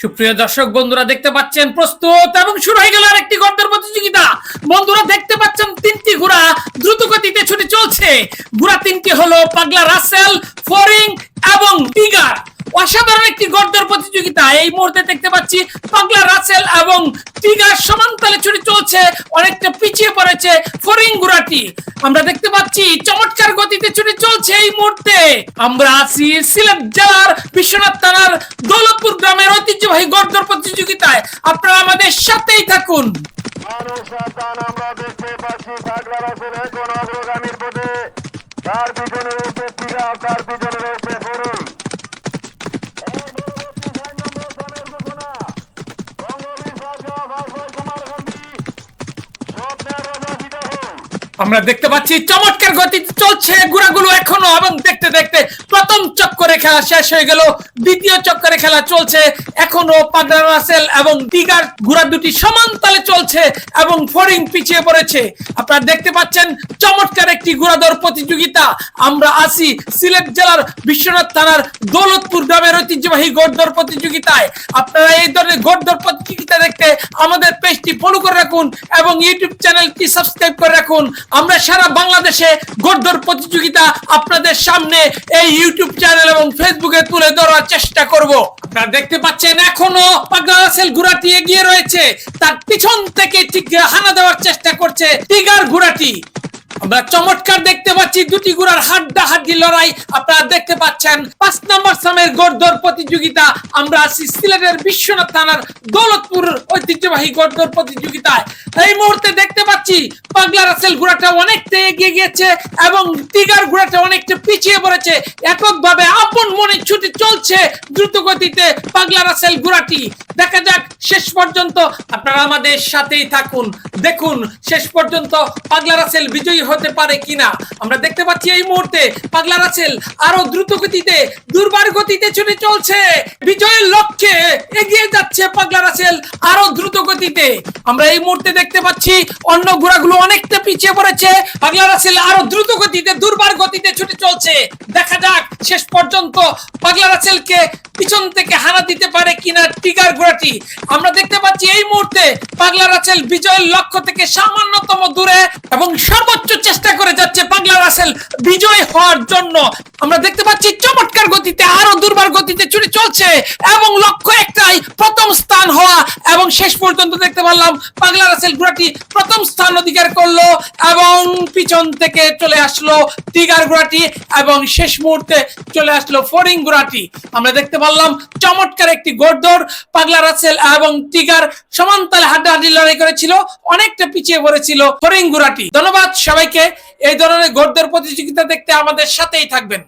সুপ্রিয় দর্শক, বন্ধুরা দেখতে পাচ্ছেন প্রস্তুত এবং শুরু হয়ে গেল আরেকটি গর্তের প্রতিযোগিতা। বন্ধুরা দেখতে পাচ্ছেন তিনটি ঘোড়া দ্রুত গতিতে ছুটে চলছে। ঘোড়া তিনটি হলো পাগলা রাসেল, ফরিং এবং টিগার। অসাধারণ একটি গর্তের প্রতিযোগিতা। এই মুহূর্তে দেখতে পাচ্ছি পাগলা রাসেল এবং টিগার সমান্তরালে ছুটে চলছে, অনেকটা পিছিয়ে পড়েছে ফরিং গুড়াটি। আমরা দেখতে পাচ্ছি চমৎকার গতিতে ছুটি চলছে এই মুহূর্তে। আমরা আছি সিলেট জেলার বিশ্বনাথ থানার দৌলতপুর গ্রামের ঐতিহ্যবাহী গর্দর প্রতিযোগিতায়। আপনারা আমাদের সাথেই থাকুন। তার পিছনে তার আমরা দেখতে পাচ্ছি চমৎকার গতিতে চলছে গুড়াগুলো এখনও এবং দেখতে দেখতে প্রথম চক্করে খেলা শেষ হয়ে গেল। দ্বিতীয় চক্করে খেলা চলছে, এখনও রাসেল এবং টিগার ঘোড়া দুটি সমান তালে চলছে এবং ফরিং পিছিয়ে পড়েছে। আপনারা দেখতে পাচ্ছেন চমৎকার একটি ঘোড়াদৌড় প্রতিযোগিতা। আমরা আসি সিলেট জেলার বিশ্বনাথ থানার দৌলতপুর গ্রামের ঐতিহ্যবাহী গোড়দৌড় প্রতিযোগিতায়। আপনারা এই ধরনের গোড়দৌড় প্রতিযোগিতা দেখতে আমাদের পেজটি ফলো করে রাখুন এবং ইউটিউব চ্যানেলটি সাবস্ক্রাইব করে রাখুন। আমরা সারা বাংলাদেশে গোড়ধর প্রতিযোগিতা আপনাদের সামনে এই ইউটিউব চ্যানেল এবং ফেসবুকে তুলে ধরার চেষ্টা করব। আপনারা দেখতে পাচ্ছেন এখনও পাগলা ঘোড়াটি এগিয়ে রয়েছে। তার পিছন থেকে ঠিক হানা দেওয়ার চেষ্টা করছে টিগার ঘোড়াটি। আমরা চমৎকার দেখতে পাচ্ছি দুটি ঘোড়ার হাড্ডা হাড্ডি লড়াই। আপনারা দেখতে পাচ্ছেন, পাঁচ নম্বর সামের গোড়দৌড় প্রতিযোগিতা। আমরা আছি সিলেটের বিশ্বনাথ থানার দৌলতপুর ঐতিহ্যবাহী গোড়দৌড় প্রতিযোগিতায়। এই মুহূর্তে দেখতে পাচ্ছি পাগলা রাসেল ঘোড়াটা অনেকটা এগিয়ে গিয়েছে এবং টিগার ঘোড়াটা অনেকটা পিছিয়ে পড়েছে। এককভাবে আপন মনে ছুটে চলছে দ্রুত গতিতে পাগলা রাসেল ঘোড়াটি। দেখা যাক, শেষ পর্যন্ত আপনারা আমাদের সাথেই থাকুন। দেখুন, শেষ পর্যন্ত পাগলা রাসেল বিজয়ী হতে পারে কিনা। আমরা দেখতে পাচ্ছি এই মুহূর্তে পাগলা রাসেল আরও দ্রুত গতিতে, দুর্বার গতিতে ছুটে চলছে। বিজয়ের লক্ষ্যে এগিয়ে যাচ্ছে পাগলা রাসেল আরও দ্রুত গতিতে। আমরা এই মুহূর্তে দেখতে পাচ্ছি অন্য ঘোড়াগুলো অনেকটা পিছিয়ে পড়েছে। পাগলা রাসেল আরও দ্রুত গতিতে, দুর্বার গতিতে ছুটে চলছে। দেখা যাক, শেষ পর্যন্ত পাগলা রাসেলকে পিছন থেকে হারা দিতে পারে কিনা টিগার ঘোড়াটি। আমরা দেখতে পাচ্ছি এই মুহূর্তে পাগলা রাচেল বিজয়ের লক্ষ্য থেকে সামান্যতম দূরে এবং সর্বোচ্চ চেষ্টা করে রাসেল বিজয় হওয়ার জন্য আমরা দেখতে পাচ্ছি চমৎকার গতিতে, আরও দুর্বার গতিতে ছুটে চলছে এবং লক্ষ্য একটাই, প্রথম স্থান হওয়া এবং শেষ পর্যন্ত দেখতে পারলাম পাগলা রাসেল ঘোড়াটি প্রথম স্থান অধিকার করল এবং পিছন থেকে চলে আসলো টিগার ঘোড়াটি এবং শেষ মুহূর্তে চলে আসলো ফরিং ঘোড়াটি। আমরা দেখতে পারলাম চমৎকার একটি গোড়দৌড় পাগলা রাসেল এবং টিগার সমান্তালে হাড্ডাহাড্ডি লড়াই করেছিল, অনেকটা পিছিয়ে পড়েছিল ফরিং ঘোড়াটি। ধন্যবাদ সবাইকে। এই ধরনের গর্দের প্রতিযোগিতা দেখতে আমাদের সাথেই থাকবেন।